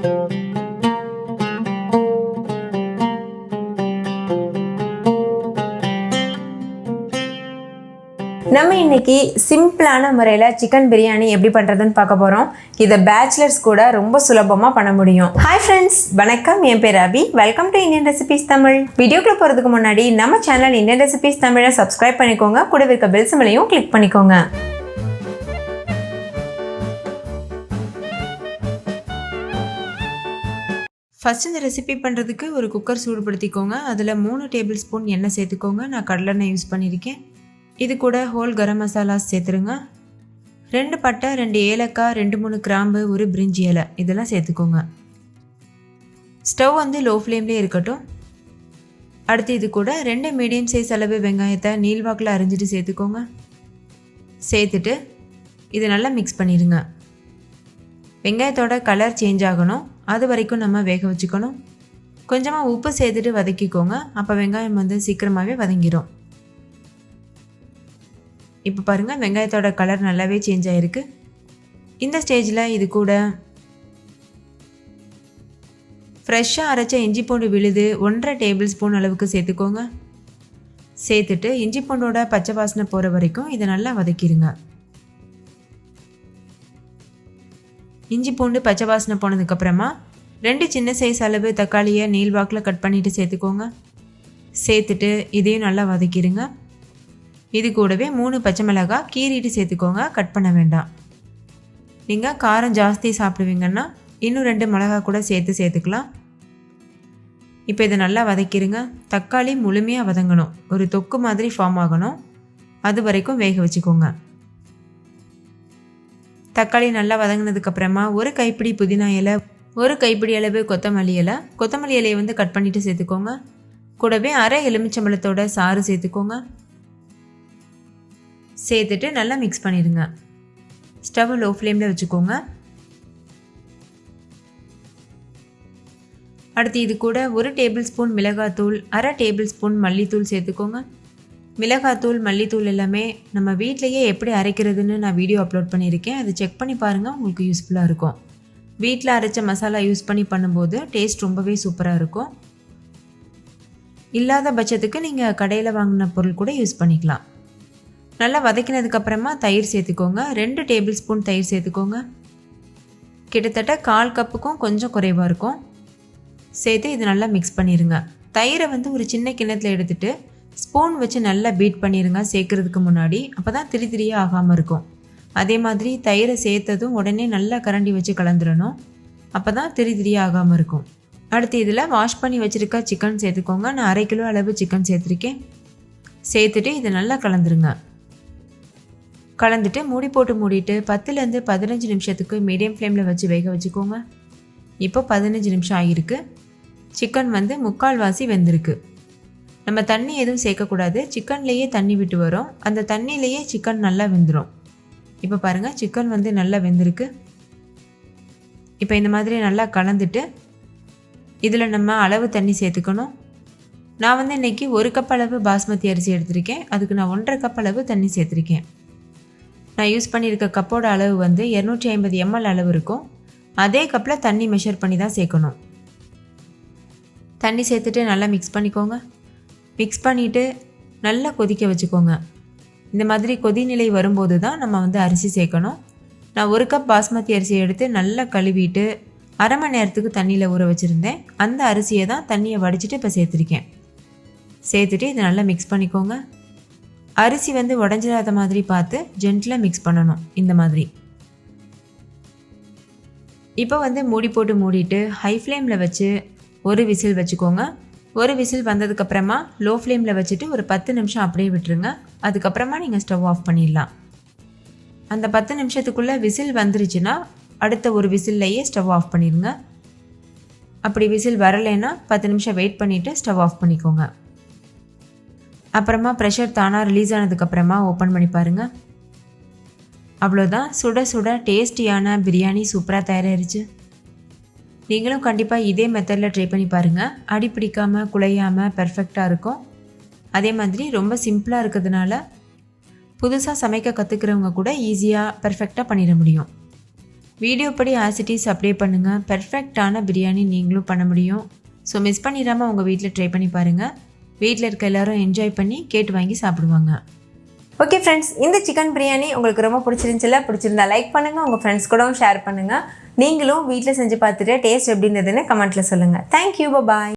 நம்ம இன்னைக்கு சிம்பிளான முறையில் சிக்கன் பிரியாணி எப்படி பண்ணுறதுன்னு பார்க்க போகிறோம் இதை பேச்சுலர்ஸ் கூட ரொம்ப சுலபமாக பண்ண முடியும். ஹாய் ஃப்ரெண்ட்ஸ் வணக்கம். என் பேர் Abhi welcome to Indian recipes Tamil வீடியோக்குள்ள போகிறதுக்கு முன்னாடி நம்ம சேனல் இந்தியன் ரெசிபிஸ் தமிழை சப்ஸ்கிரைப் பண்ணிக்கோங்க. கூட இருக்க பெல் சிமலையும் கிளிக் பண்ணிக்கோங்க. ஃபஸ்ட் இந்த ரெசிபி பண்ணுறதுக்கு ஒரு குக்கர் சூடுபடுத்திக்கோங்க. அதில் மூணு டேபிள் ஸ்பூன் எண்ணெய் சேர்த்துக்கோங்க. நான் கடலெண்ணெய் யூஸ் பண்ணியிருக்கேன் இது கூட ஹோல் கரம் மசாலாஸ் சேர்த்துருங்க. ரெண்டு பட்டை ரெண்டு ஏலக்காய் ரெண்டு மூணு கிராம்பு ஒரு பிரிஞ்சி இலை. இதெல்லாம் சேர்த்துக்கோங்க. ஸ்டவ் வந்து லோ ஃப்ளேம்லேயே இருக்கட்டும். அடுத்து இது கூட ரெண்டு மீடியம் சைஸ் அளவு வெங்காயத்தை நீள்வாக்கில் அரிஞ்சிட்டு சேர்த்துக்கோங்க. சேர்த்துட்டு இது நல்லா மிக்ஸ் பண்ணிடுங்க வெங்காயத்தோட கலர் சேஞ்ச் ஆகணும். அது வரைக்கும் நம்ம வேக வச்சுக்கணும். கொஞ்சமாக உப்பு சேர்த்துட்டு வதக்கிக்கோங்க. அப்போ வெங்காயம் வந்து சீக்கிரமாகவே வதங்கிடும் இப்போ பாருங்கள் வெங்காயத்தோட கலர் நல்லாவே சேஞ்ச் ஆகிருக்கு இந்த ஸ்டேஜில் இது கூட ஃப்ரெஷ்ஷாக அரைச்ச இஞ்சி பூண்டு விழுது ஒன்றரை டேபிள் ஸ்பூன் அளவுக்கு சேர்த்துக்கோங்க. சேர்த்துட்டு இஞ்சி பூண்டோட பச்சை வாசனை போகிற வரைக்கும் இதை நல்லா வதக்கிடுங்க இஞ்சி பூண்டு பச்சை வாசனை போனதுக்கப்புறமா ரெண்டு சின்ன சைஸ் அளவு தக்காளியை நீள்வாக்கில் கட் பண்ணிவிட்டு சேர்த்துக்கோங்க. சேர்த்துட்டு இதையும் நல்லா வதக்கிடுங்க. இது கூடவே மூணு பச்சை மிளகாய் கீறிட்டு சேர்த்துக்கோங்க. கட் பண்ண வேண்டாம். நீங்கள் காரம் ஜாஸ்தி சாப்பிடுவீங்கன்னா இன்னும் ரெண்டு மிளகா கூட சேர்த்து சேர்த்துக்கலாம். இப்போ இதை நல்லா வதக்கிடுங்க. தக்காளி முழுமையாக வதங்கணும். ஒரு தொக்கு மாதிரி ஃபார்ம் ஆகணும். அது வரைக்கும் வேக வச்சுக்கோங்க. தக்காளி நல்லா வதங்கினதுக்கப்புறமா ஒரு கைப்பிடி புதினா இலை ஒரு கைப்பிடி அளவு கொத்தமல்லி இலை. கொத்தமல்லி இலையை வந்து கட் பண்ணிவிட்டு சேர்த்துக்கோங்க. கூடவே அரை எலுமிச்சம்பழத்தோட சாறு சேர்த்துக்கோங்க. சேர்த்துட்டு நல்லா மிக்ஸ் பண்ணிடுங்க. ஸ்டவ் லோ ஃப்ளேமில் வச்சுக்கோங்க. அடுத்து இது கூட ஒரு டேபிள் ஸ்பூன் மிளகாத்தூள் அரை டேபிள் ஸ்பூன் மல்லித்தூள் சேர்த்துக்கோங்க. மிளகாத்தூள் மல்லித்தூள் எல்லாமே நம்ம வீட்லேயே எப்படி அரைக்கிறதுன்னு நான் வீடியோ அப்லோட் பண்ணியிருக்கேன். அதை செக் பண்ணி பாருங்கள் உங்களுக்கு யூஸ்ஃபுல்லாக இருக்கும். வீட்டில் அரைச்ச மசாலா யூஸ் பண்ணி பண்ணும்போது டேஸ்ட் ரொம்பவே சூப்பராக இருக்கும். இல்லாத பட்சத்துக்கு நீங்கள் கடையில் வாங்கின பொருள் கூட யூஸ் பண்ணிக்கலாம். நல்லா வதக்கினதுக்கப்புறமா தயிர் சேர்த்துக்கோங்க. ரெண்டு டேபிள் ஸ்பூன் தயிர் சேர்த்துக்கோங்க. கிட்டத்தட்ட கால் கப்புக்கும் கொஞ்சம் குறைவாக இருக்கும். சேர்த்து இது நல்லா மிக்ஸ் பண்ணிடுங்க தயிரை வந்து ஒரு சின்ன கிண்ணத்தில் எடுத்துகிட்டு ஸ்பூன் வச்சு நல்லா பீட் பண்ணிடுங்க சேர்க்குறதுக்கு முன்னாடி. அப்போ தான் திரி திரியாக ஆகாமல் இருக்கும். அதே மாதிரி தயிரை சேர்த்ததும் உடனே நல்லா கரண்டி வச்சு கலந்துடணும். அப்போ தான் திரி திரியாக ஆகாமல் இருக்கும். அடுத்து இதில் வாஷ் பண்ணி வச்சுருக்க சிக்கன் சேர்த்துக்கோங்க. நான் அரை கிலோ அளவு சிக்கன் சேர்த்துருக்கேன். சேர்த்துட்டு இதை நல்லா கலந்துருங்க. கலந்துட்டு மூடி போட்டு மூடிட்டு பத்துலேருந்து பதினஞ்சு நிமிஷத்துக்கு மீடியம் ஃப்ளேமில் வச்சு வேக வச்சுக்கோங்க. இப்போ பதினஞ்சு நிமிஷம் ஆகியிருக்கு சிக்கன் வந்து முக்கால் வாசி வெந்திருக்கு. நம்ம தண்ணி எதுவும் சேர்க்கக்கூடாது. சிக்கன்லேயே தண்ணி விட்டு வரும். அந்த தண்ணியிலேயே சிக்கன் நல்லா வெந்துடும் இப்போ பாருங்கள் சிக்கன் வந்து நல்லா வெந்திருக்கு. இப்போ இந்த மாதிரி நல்லா கலந்துட்டு இதில் நம்ம அளவு தண்ணி சேர்த்துக்கணும். நான் வந்து இன்றைக்கி ஒரு கப் அளவு பாஸ்மதி அரிசி எடுத்திருக்கேன். அதுக்கு நான் ஒன்றரை கப் அளவு தண்ணி சேர்த்துருக்கேன். நான் யூஸ் பண்ணியிருக்க கப்போட அளவு வந்து இரநூற்றி ஐம்பது எம்எல் அளவு இருக்கும். அதே கப்பில் தண்ணி மெஷர் பண்ணி தான் சேர்க்கணும். தண்ணி சேர்த்துட்டு நல்லா மிக்ஸ் பண்ணிக்கோங்க. மிக்ஸ் பண்ணிவிட்டு நல்லா கொதிக்க வச்சுக்கோங்க. இந்த மாதிரி கொதிநிலை வரும்போது தான் நம்ம வந்து அரிசி சேர்க்கணும். நான் ஒரு கப் பாஸ்மதி அரிசியை எடுத்து நல்லா கழுவிட்டு அரை மணி நேரத்துக்கு தண்ணியில் ஊற வச்சுருந்தேன். அந்த அரிசியை தான் தண்ணியை வடிச்சிட்டு இப்போ சேர்த்துருக்கேன். சேர்த்துட்டு இதை நல்லா மிக்ஸ் பண்ணிக்கோங்க. அரிசி வந்து உடஞ்சிடாத மாதிரி பார்த்து ஜென்டிலாக மிக்ஸ் பண்ணணும் இந்த மாதிரி. இப்போ வந்து மூடி போட்டு மூடிட்டு ஹை ஃப்ளேமில் வச்சு ஒரு விசில் வச்சுக்கோங்க. ஒரு விசில் வந்ததுக்கப்புறமா லோ ஃப்ளேமில் வச்சுட்டு ஒரு பத்து நிமிஷம் அப்படியே விட்டுருங்க. அதுக்கப்புறமா நீங்கள் ஸ்டவ் ஆஃப் பண்ணிடலாம். அந்த பத்து நிமிஷத்துக்குள்ளே விசில் வந்துருச்சுன்னா அடுத்த ஒரு விசில்லையே ஸ்டவ் ஆஃப் பண்ணிடுங்க. அப்படி விசில் வரலைன்னா பத்து நிமிஷம் வெயிட் பண்ணிவிட்டு ஸ்டவ் ஆஃப் பண்ணிக்கோங்க. அப்புறமா ப்ரெஷர் தானாக ரிலீஸ் ஆனதுக்கப்புறமா ஓப்பன் பண்ணி பாருங்கள் அவ்வளோதான் சுட சுட டேஸ்டியான பிரியாணி சூப்பராக தயாராகிருச்சு நீங்களும் கண்டிப்பாக இதே மெத்தடில் ட்ரை பண்ணி பாருங்கள் அடி பிடிக்காமல் குலையாமல் பெர்ஃபெக்டாக இருக்கும். அதே மாதிரி ரொம்ப சிம்பிளாக இருக்கிறதுனால புதுசாக சமைக்க கற்றுக்கிறவங்க கூட ஈஸியாக பெர்ஃபெக்டாக பண்ணிட முடியும். வீடியோ படி ஆசிட்டிஸ் அப்ளை பண்ணுங்கள் பெர்ஃபெக்டான பிரியாணி நீங்களும் பண்ண முடியும். ஸோ மிஸ் பண்ணிடாமல் உங்கள் வீட்டில் ட்ரை பண்ணி பாருங்கள் வீட்டில் இருக்க எல்லாரும் என்ஜாய் பண்ணி கேட்டு வாங்கி சாப்பிடுவாங்க. ஓகே ஃப்ரெண்ட்ஸ் இந்த சிக்கன் பிரியாணி உங்களுக்கு ரொம்ப பிடிச்சிருந்துச்சுல பிடிச்சிருந்தா லைக் பண்ணுங்கள் உங்கள் ஃப்ரெண்ட்ஸ் கூடவும் ஷேர் பண்ணுங்கள் நீங்களும் வீட்டில் செஞ்சு பார்த்துட்டு டேஸ்ட் எப்படி இருந்ததுன்னு கமெண்ட்டில் சொல்லுங்கள் தேங்க்யூ பாய்